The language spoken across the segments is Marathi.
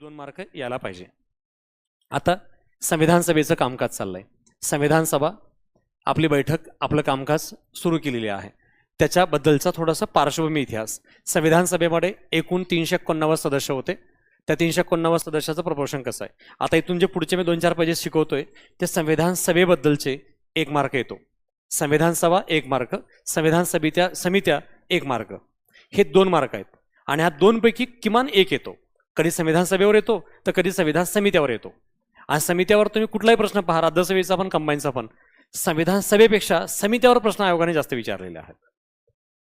दोन मार्क यायला पाहिजे. आता संविधान सभेचं कामकाज चाललंय. संविधान सभा आपली बैठक आपलं कामकाज सुरू केलेली आहे. त्याच्याबद्दलचा थोडासा पार्श्वभूमी इतिहास. संविधान सभेमध्ये एकूण तीनशे एकोणनव्वद सदस्य होते. त्या तीनशे एकोणनव्वद सदस्याचं प्रपोर्शन कसं आहे? आता इथून जे पुढचे मी दोन चार पेजेस शिकवतोय ते संविधान सभेबद्दलचे एक मार्क येतो. संविधान सभा एक मार्क संविधान समित्या समित्या एक मार्क. हे दोन मार्क आहेत. आणि ह्या दोनपैकी किमान एक येतो. कधी संविधान सभेवर येतो तर कधी संविधान समित्यावर येतो. आणि समित्यावर तुम्ही कुठलाही प्रश्न पहा राज्यसभेचा पण कंबाईनचा पण संविधान सभेपेक्षा समित्यावर प्रश्न आयोगाने जास्त विचारलेले आहेत.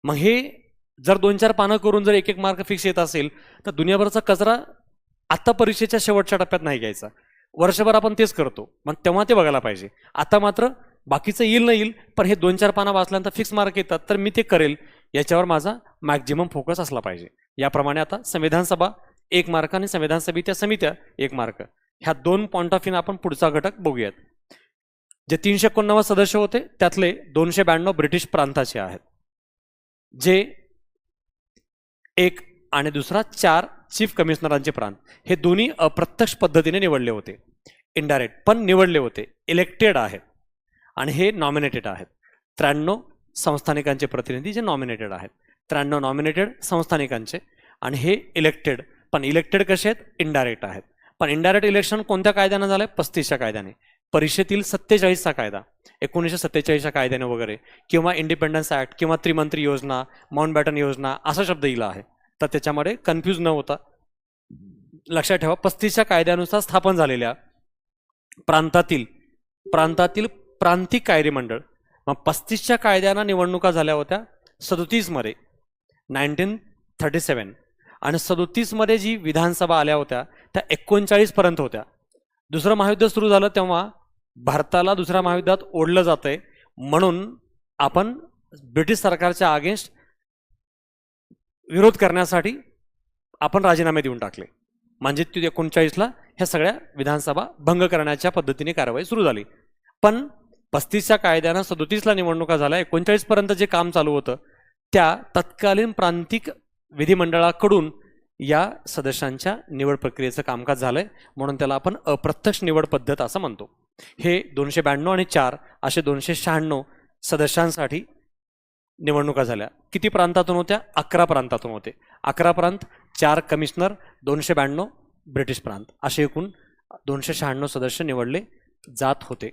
मग हे जर दोन चार पानं करून जर एक एक मार्क फिक्स येत असेल तर दुनियाभरचा कचरा आत्ता परीक्षेच्या शेवटच्या टप्प्यात नाही घ्यायचा. वर्षभर आपण तेच करतो मग तेव्हा ते बघायला पाहिजे. आता मात्र बाकीचं येईल न येईल पण हे दोन चार पानं वाचल्यानंतर फिक्स मार्क येतात तर मी ते करेल याच्यावर माझा मॅक्झिमम फोकस असला पाहिजे. याप्रमाणे आता संविधान सभा एक मार्क आणि संविधान समित्या समित्या एक मार्क. ह्या दोन पॉईंट ऑफ व्ह्यून आपण पुढचा घटक बघूयात. जे तीनशे एकोणनव्वद सदस्य होते त्यातले दोनशे ब्याण्णव ब्रिटिश प्रांताचे आहेत. जे एक आणि दुसरा चार चीफ कमिशनरांचे प्रांत. हे दोन्ही अप्रत्यक्ष पद्धतीने निवडले होते. इनडायरेक्ट पण निवडले होते. इलेक्टेड आहेत. आणि हे नॉमिनेटेड आहेत. त्र्याण्णव संस्थानिकांचे प्रतिनिधी जे नॉमिनेटेड आहेत. त्र्याण्णव नॉमिनेटेड संस्थानिकांचे. आणि हे इलेक्टेड पण इलेक्टेड कसे आहेत? इनडायरेक्ट आहेत. पण इनडायरेक्ट इलेक्शन कोणत्या कायद्यानं झालंय? पस्तीसच्या कायद्याने. परिषदेतील सत्तेचाळीसचा कायदा. एकोणीसशे सत्तेचाळीसच्या कायद्याने वगैरे. किंवा इंडिपेंडन्स ॲक्ट किंवा त्रिमंत्री योजना माउंट बॅटन योजना असा शब्द इला आहे. तर त्याच्यामध्ये कन्फ्यूज न होता लक्षात ठेवा पस्तीसच्या कायद्यानुसार स्थापन झालेल्या प्रांतातील प्रांतातील प्रांतिक कायदेमंडळ मग पस्तीसच्या कायद्यानं निवडणुका झाल्या होत्या सदोतीसमध्ये नाईन्टीन थर्टी सेवन आणि सदोतीसमध्ये जी विधानसभा आल्या होत्या त्या एकोणचाळीसपर्यंत होत्या. दुसरं महायुद्ध सुरू झालं तेव्हा भारताला दुसऱ्या महायुद्धात ओढलं जातंय. म्हणून आपण ब्रिटिश सरकारच्या अगेन्स्ट विरोध करण्यासाठी आपण राजीनामे देऊन टाकले. म्हणजे ती एकोणचाळीसला ह्या सगळ्या विधानसभा भंग करण्याच्या पद्धतीने कारवाई सुरू झाली. पण पस्तीसच्या कायद्यानं सदोतीसला निवडणुका झाल्या. एकोणचाळीसपर्यंत जे काम चालू होतं त्या तत्कालीन प्रांतिक विधिमंडळाकडून या सदस्यांच्या निवड प्रक्रियेचं कामकाज झालं आहे म्हणून त्याला आपण अप्रत्यक्ष निवड पद्धत असं म्हणतो. हे दोनशे ब्याण्णव आणि चार असे दोनशे शहाण्णव सदस्यांसाठी निवडणुका झाल्या. किती प्रांतातून होत्या? अकरा प्रांतातून होते. अकरा प्रांत चार कमिशनर दोनशे ब्याण्णव ब्रिटिश प्रांत. असे एकूण दोनशे शहाण्णव सदस्य निवडले जात होते.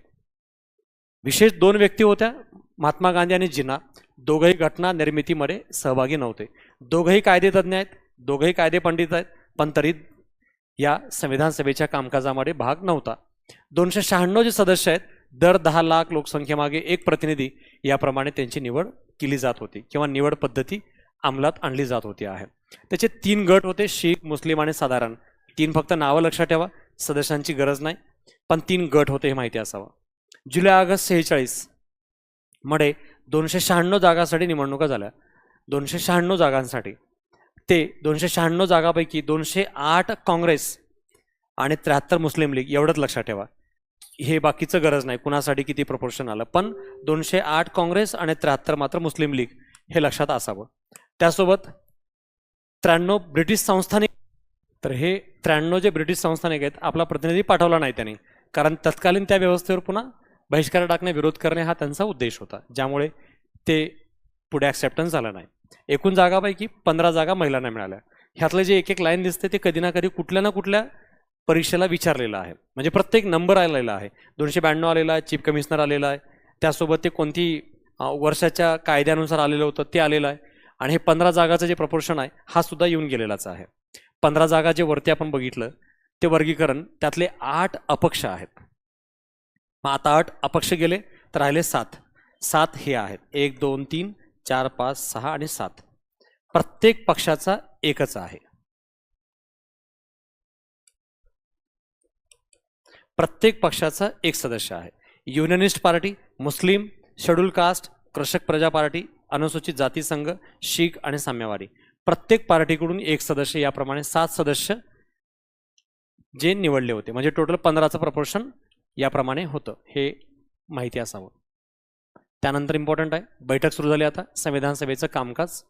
विशेष दोन व्यक्ती होत्या महात्मा गांधी आणि जिना. दोघंही घटना निर्मितीमध्ये सहभागी नव्हते. दोघंही कायदेतज्ञ आहेत दोघंही कायदे पंडित आहेत पण तरी या संविधान सभेच्या कामकाजामध्ये भाग नव्हता. दोनशे शहाण्णव जे सदस्य आहेत दर दहा लाख लोकसंख्येमागे एक प्रतिनिधी याप्रमाणे त्यांची निवड केली जात होती किंवा निवड पद्धती अंमलात आणली जात होती आहे. त्याचे तीन गट होते शीख मुस्लिम आणि साधारण. तीन फक्त नावं लक्षात ठेवा सदस्यांची गरज नाही पण तीन गट होते हे माहिती असावं. जुलै ऑगस्ट सेहेचाळीसमध्ये दोनशे शहाण्णव जागांसाठी निवडणुका झाल्या. दोनशे शहाण्णव जागांसाठी. ते दोनशे शहाण्णव जागापैकी दोनशे आठ काँग्रेस आणि त्र्याहत्तर मुस्लिम लीग एवढंच लक्षात ठेवा. हे बाकीचं गरज नाही. कुणासाठी किती प्रपोर्शन आलं? पण दोनशे आठ काँग्रेस आणि त्र्याहत्तर मात्र मुस्लिम लीग हे लक्षात असावं. त्यासोबत त्र्याण्णव ब्रिटिश संस्थानिक तर हे त्र्याण्णव जे ब्रिटिश संस्थानिक आहेत आपला प्रतिनिधी पाठवला नाही त्यांनी. कारण तत्कालीन त्या व्यवस्थेवर पुन्हा बहिष्कार टाकणे विरोध करणे हा त्यांचा उद्देश होता ज्यामुळे ते पुढे ॲक्सेप्टन्स झालं नाही. एकूण जागापैकी पंधरा जागा महिलांना मिळाल्या. ह्यातलं जे एक एक लाईन दिसते ते कधी ना कधी कुठल्या ना कुठल्या परीक्षेला विचारलेलं आहे. म्हणजे प्रत्येक नंबर आलेला आहे. दोनशे ब्याण्णव आलेला आहे चीफ कमिशनर आलेला आहे. त्यासोबत ते कोणती वर्षाच्या कायद्यानुसार आलेलं होतं ते आलेलं आहे. आणि हे पंधरा जागाचं जे प्रपोर्शन आहे हा सुद्धा येऊन गेलेलाच आहे. पंधरा जागा जे वरती आपण बघितलं ते वर्गीकरण त्यातले आठ अपक्ष आहेत. मग आता आठ अपक्ष गेले तर राहिले सात. सात हे आहेत. एक दोन तीन चार पाच सहा आणि सात. प्रत्येक पक्षाचा एकच आहे. प्रत्येक पक्षाचा एक सदस्य आहे. Unionist party Muslim schedule caste Krishak Praja party अनुसूचित जाती संघ शीख आणि साम्यवादी. प्रत्येक पार्टीकडून एक सदस्य याप्रमाणे सात सदस्य जे निवडले होते. म्हणजे टोटल पंधराचं प्रपोर्शन याप्रमाणे होतं हे माहिती असावं. त्यानंतर इम्पॉर्टंट आहे बैठक सुरू झाली आता. संविधान सभेचं कामकाज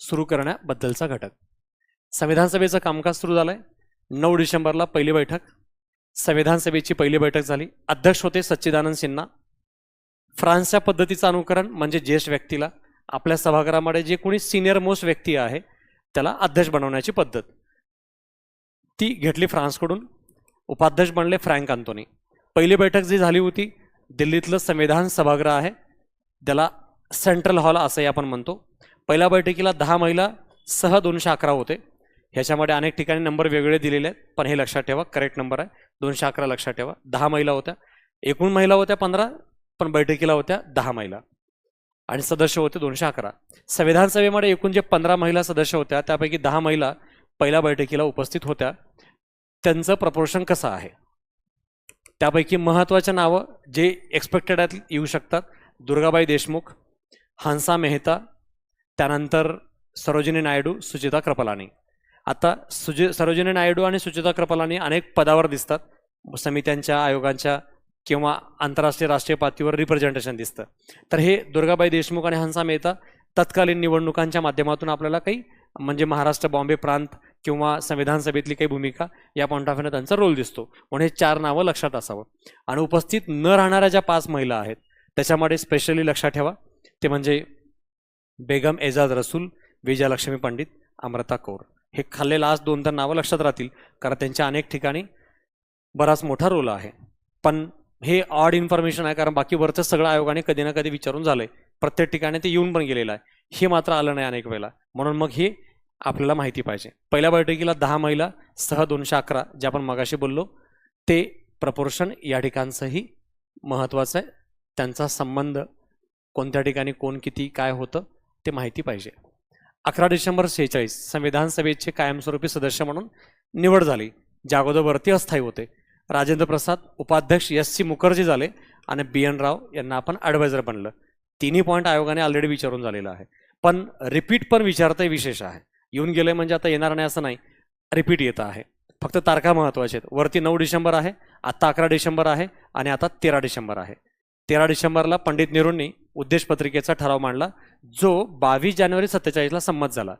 सुरू करण्याबद्दलचा घटक. संविधान सभेचं कामकाज सुरू झालं आहे नऊ डिसेंबरला पहिली बैठक. संविधान सभेची पहिली बैठक झाली. अध्यक्ष होते सच्चिदानंद सिन्हा. फ्रान्सच्या पद्धतीचं अनुकरण म्हणजे ज्येष्ठ व्यक्तीला. आपल्या सभागृहामध्ये जे कोणी सिनियर मोस्ट व्यक्ती आहे त्याला अध्यक्ष बनवण्याची पद्धत. ती घेतली फ्रान्सकडून. उपाध्यक्ष बनले फ्रँक आंतोनी पहिली बैठक जी झाली होती दिल्लीतलं संविधान सभागृह आहे त्याला सेंट्रल हॉल असंही आपण म्हणतो. पहिल्या बैठकीला दहा महिला सह दोनशे अकरा होते. ह्याच्यामध्ये अनेक ठिकाणी नंबर वेगळे दिलेले आहेत पण हे लक्षात ठेवा करेक्ट नंबर आहे. दोनशे अकरा लक्षात ठेवा. दहा महिला होत्या. एकूण महिला होत्या पंधरा पण बैठकीला होत्या दहा महिला. आणि सदस्य होते दोनशे अकरा. संविधान सभेमध्ये एकूण जे पंधरा महिला सदस्य होत्या त्यापैकी दहा महिला पहिल्या बैठकीला उपस्थित होत्या. त्यांचं प्रपोर्शन कसं आहे? त्यापैकी महत्त्वाच्या नावं जे एक्सपेक्टेड आहेत येऊ शकतात दुर्गाबाई देशमुख हंसा मेहता त्यानंतर सरोजिनी नायडू सुचिता कृपलानी. आता सुजि सरोजिनी नायडू आणि सुचिता कृपलानी अनेक पदावर दिसतात. समित्यांच्या आयोगांच्या किंवा आंतरराष्ट्रीय राष्ट्रीय पातळीवर रिप्रेझेंटेशन दिसतं. तर हे दुर्गाबाई देशमुख आणि हंसा मेहता तत्कालीन निवडणुकांच्या माध्यमातून आपल्याला काही म्हणजे महाराष्ट्र बॉम्बे प्रांत किंवा संविधान सभेतली काही भूमिका या पॉईंट ऑफ व्ह्यूने त्यांचा रोल दिसतो. म्हणून हे चार नावं लक्षात असावं. आणि उपस्थित न राहणाऱ्या ज्या पाच महिला आहेत त्याच्यामध्ये स्पेशली लक्षात ठेवा. ते म्हणजे बेगम एजाज रसूल विजयालक्ष्मी पंडित अमृता कौर. हे खाल्ले आज दोन तर नावं लक्षात राहतील कारण त्यांच्या अनेक ठिकाणी बराच मोठा रोल आहे. पण हे ऑड इन्फॉर्मेशन आहे कारण बाकी वरचं सगळं आयोगाने कधी ना कधी विचारून झालंय. प्रत्येक ठिकाणी ते येऊन पण गेलेलं आहे. हे मात्र आलं नाही अनेक वेळेला. म्हणून मग हे आपल्याला माहिती पाहिजे. पहिल्या बैठकीला दहा महिला सह दोनशे अकरा जे आपण मगाशी बोललो ते प्रपोर्शन या ठिकाणचंही महत्त्वाचं आहे. त्यांचा संबंध कोणत्या ठिकाणी कोण किती काय होतं ते माहिती पाहिजे. अकरा डिसेंबर सेहेचाळीस संविधान सभेचे कायमस्वरूपी सदस्य म्हणून निवड झाली. जे अगोदरवरती अस्थायी होते. राजेंद्र प्रसाद उपाध्यक्ष एस सी मुखर्जी झाले आणि बी एन राव यांना आपण ॲडवायझर बनलं. तिन्ही पॉईंट आयोगाने ऑलरेडी विचारून झालेलं आहे. पण रिपीट पण विचारतं विशेष आहे. येऊन गेले म्हणजे आता येणार नाही असं नाही. रिपीट येतं आहे. फक्त तारखा महत्त्वाच्या आहेत. वरती नऊ डिसेंबर आहे आत्ता अकरा डिसेंबर आहे आणि आता तेरा डिसेंबर आहे. तेरा डिसेंबरला पंडित नेहरूंनी उद्देश पत्रिकेचा ठराव मांडला जो बावीस जानेवारी सत्तेचाळीसला संमत झाला.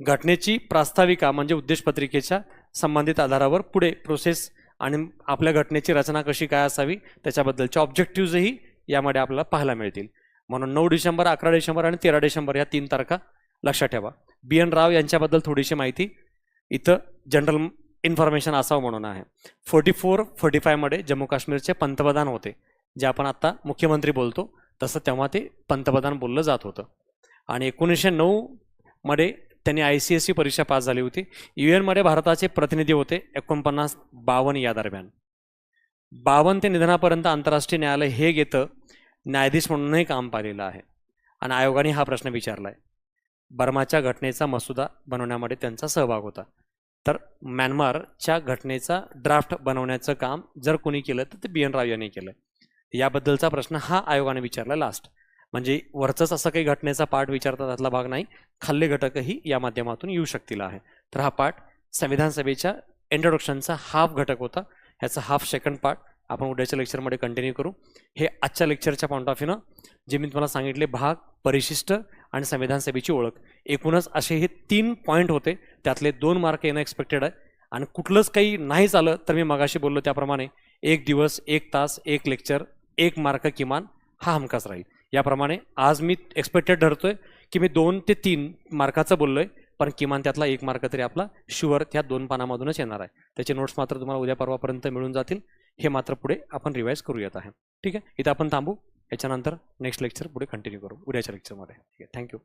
घटनेची प्रास्ताविका म्हणजे उद्देशपत्रिकेच्या संबंधित आधारावर पुढे प्रोसेस आणि आपल्या घटनेची रचना कशी काय असावी त्याच्याबद्दलचे ऑब्जेक्टिव्हजही यामध्ये आपल्याला पाहायला मिळतील. म्हणून नऊ डिसेंबर अकरा डिसेंबर आणि तेरा डिसेंबर या तीन तारखा लक्षात ठेवा. बी एन राव यांच्याबद्दल थोडीशी माहिती. इथं जनरल इन्फॉर्मेशन असावं म्हणून आहे. फोर्टी फोर फोर्टी फायमध्ये जम्मू काश्मीरचे पंतप्रधान होते जे आपण आत्ता मुख्यमंत्री बोलतो. तसं तेव्हा ते पंतप्रधान बोललं जात होतं. आणि एकोणीसशे नऊमध्ये त्यांनी आय सी एस सी परीक्षा पास झाली होती. यू एनमध्ये भारताचे प्रतिनिधी होते एकोणपन्नास बावन्न या दरम्यान. बावन्न ते निधनापर्यंत आंतरराष्ट्रीय न्यायालय हे घेतं न्यायाधीश म्हणूनही काम पाहिलेलं आहे. आणि आयोगाने हा प्रश्न विचारला आहे बर्माच्या घटनेचा मसुदा बनवण्यामध्ये त्यांचा सहभाग होता. तर म्यानमारच्या घटनेचा ड्राफ्ट बनवण्याचं काम जर कोणी केलं तर ते बी एन राव यांनी केलं याबद्दलचा प्रश्न हा आयोगाने विचारला लास्ट म्हणजे वरचंच असं काही घटनेचा पाठ विचारता त्यातला भाग नाही. खाल्ले घटकही या माध्यमातून येऊ शकतील आहे. तर हा पाठ संविधान सभेच्या इंट्रोडक्शनचा हाफ घटक होता. ह्याचा हाफ सेकंड पार्ट आपण उद्याच्या लेक्चरमध्ये कंटिन्यू करू. हे आजच्या लेक्चरच्या पॉईंट ऑफ व्ह्यूनं जे मी तुम्हाला सांगितले भाग परिशिष्ट आणि संविधान सभेची ओळख. एकूणच असे हे तीन पॉईंट होते. त्यातले दोन मार्क येणं एक्सपेक्टेड आहे. आणि कुठलंच काही नाही झालं तर मी मगाशी बोललो त्याप्रमाणे एक दिवस एक तास एक लेक्चर एक मार्क किमान हा हमखास राहील. याप्रमाणे आज मी एक्सपेक्टेड धरतोय की मी दोन ते तीन मार्काचं बोललोय पण किमान त्यातला एक मार्क तरी आपला शुअर त्या दोन पानामधूनच येणार आहे. त्याचे नोट्स मात्र तुम्हाला उद्या परवापर्यंत मिळून जातील. हे मात्र पुढे आपण रिवाईज करूयात आहे. ठीक आहे? इथं आपण थांबू. याच्यानंतर नेक्स्ट लेक्चर पुढे कंटिन्यू करू. उद्याच्या लेक्चरमध्ये ठीक आहे. थँक्यू